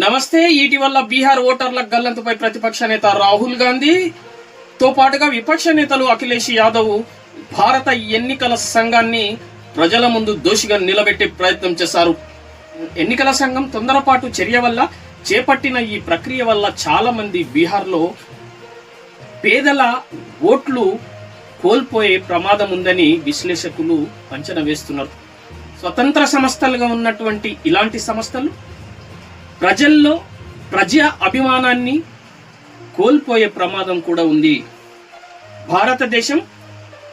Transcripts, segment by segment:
నమస్తే ఇటీవల బీహార్ ఓటర్ల గల్లంతుపై ప్రతిపక్ష నేత రాహుల్ గాంధీ. తో పాటుగా విపక్ష నేతలు అఖిలేష్ యాదవ్ భారత ఎన్నికల సంఘాన్ని ప్రజల ముందు దోషిగా నిలబెట్టే ప్రయత్నం చేశారు. ఎన్నికల సంఘం తొందరపాటు చర్య వల్ల చేపట్టిన ఈ ప్రక్రియ వల్ల చాలా మంది బీహార్లో పేదల ఓట్లు కోల్పోయే ప్రమాదం ఉందని విశ్లేషకులు అంచనా వేస్తున్నారు. స్వతంత్ర సంస్థలుగా ఉన్నటువంటి ఇలాంటి సంస్థలు ప్రజల్లో ప్రజా అభిమానాన్ని కోల్పోయే ప్రమాదం కూడా ఉంది. భారతదేశం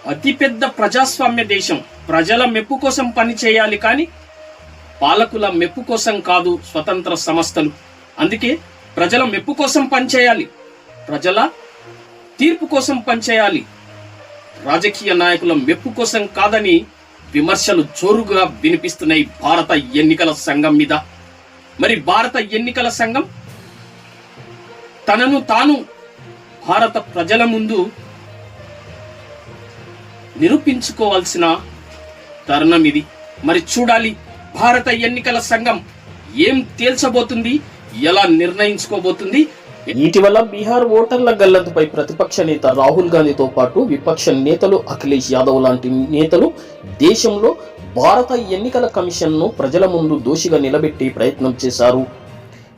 అతిపెద్ద ప్రజాస్వామ్య దేశం. ప్రజల మెప్పు కోసం పని చేయాలి కానీ పాలకుల మెప్పు కోసం కాదు స్వతంత్ర సంస్థలు. అందుకే ప్రజల మెప్పు కోసం పనిచేయాలి ప్రజల తీర్పు కోసం పనిచేయాలి రాజకీయ నాయకుల మెప్పు కోసం కాదని విమర్శలు జోరుగా వినిపిస్తున్నాయి భారత ఎన్నికల సంఘం మీద. మరి భారత ఎన్నికల సంఘం తనను తాను భారత ప్రజల ముందు నిరూపించుకోవాల్సిన తరుణం ఇది. మరి చూడాలి భారత ఎన్నికల సంఘం ఏం తేల్చబోతుంది ఎలా నిర్ణయించుకోబోతుంది ఇటీవల బీహార్ ఓటర్ల గల్లంతుపై ప్రతిపక్ష నేత రాహుల్ గాంధీతో పాటు విపక్ష నేతలు అఖిలేష్ యాదవ్ లాంటి నేతలు దేశంలో భారత ఎన్నికల కమిషన్ను ప్రజల ముందు దోషిగా నిలబెట్టి ప్రయత్నం చేశారు.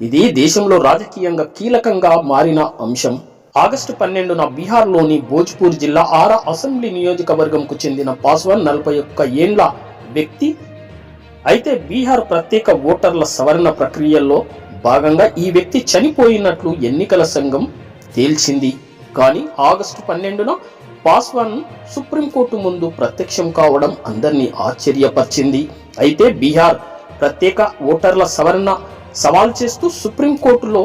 ఇది దేశంలో రాజకీయంగా కీలకంగా మారిన అంశం. ఆగస్టు పన్నెండున బీహార్లోని భోజ్పూర్ జిల్లా ఆరా అసెంబ్లీ నియోజకవర్గంకు చెందిన పాస్వాన్ నలభై ఒక్క ఏండ్ల వ్యక్తి. అయితే బీహార్ ప్రత్యేక ఓటర్ల సవరణ ప్రక్రియల్లో భాగంగా ఈ వ్యక్తి చనిపోయినట్లు ఎన్నికల సంఘం తేల్చింది. కానీ ఆగస్టు పన్నెండున పాస్వాన్ సుప్రీంకోర్టు ముందు ప్రత్యక్షం కావడం అందరినీ ఆశ్చర్యపరిచింది. అయితే బీహార్ ప్రత్యేక ఓటర్ల సవరణ సవాల్ చేస్తూ సుప్రీంకోర్టులో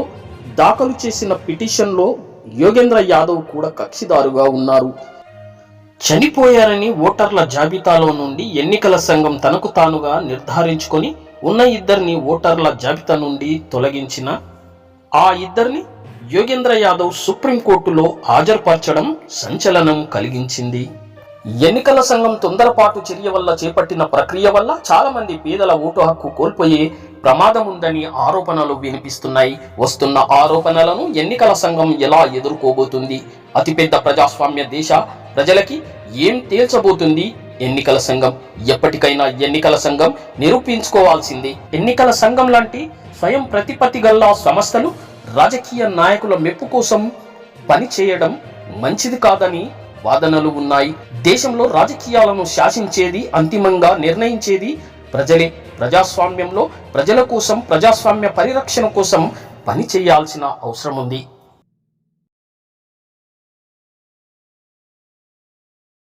దాఖలు చేసిన పిటిషన్లో యోగేంద్ర యాదవ్ కూడా కక్షిదారుగా ఉన్నారు. చనిపోయారని ఓటర్ల జాబితాలో నుండి ఎన్నికల సంఘం తనకు తానుగా నిర్ధారించుకొని ఉన్న ఇద్దరిని ఓటర్ల జాబితా నుండి తొలగించిన ఆ ఇద్దరిని యోగేంద్ర యాదవ్ సుప్రీంకోర్టులో హాజరుపరచడం సంచలనం కలిగించింది. ఎన్నికల సంఘం తొందరపాటు చర్య వల్ల చేపట్టిన ప్రక్రియ వల్ల చాలా మంది పేదల ఓటు హక్కు కోల్పోయే ప్రమాదం ఉందని ఆరోపణలు వినిపిస్తున్నాయి. వస్తున్న ఆరోపణలను ఎన్నికల సంఘం ఎలా ఎదుర్కోబోతుంది? అతిపెద్ద ప్రజాస్వామ్య దేశ ప్రజలకి ఏం తేల్చబోతుంది? ఎన్నికల సంఘం ఎప్పటికైనా ఎన్నికల సంఘం నిరూపించుకోవాల్సింది. ఎన్నికల సంఘం లాంటి స్వయం ప్రతిపత్తి గల సంస్థలు రాజకీయ నాయకుల మెప్పు కోసం పని చేయడం మంచిది కాదని వాదనలు ఉన్నాయి. దేశంలో రాజకీయాలను శాసించేది అంతిమంగా నిర్ణయించేది ప్రజలే. ప్రజాస్వామ్యంలో ప్రజల కోసం ప్రజాస్వామ్య పరిరక్షణ కోసం పని చేయాల్సిన అవసరం ఉంది.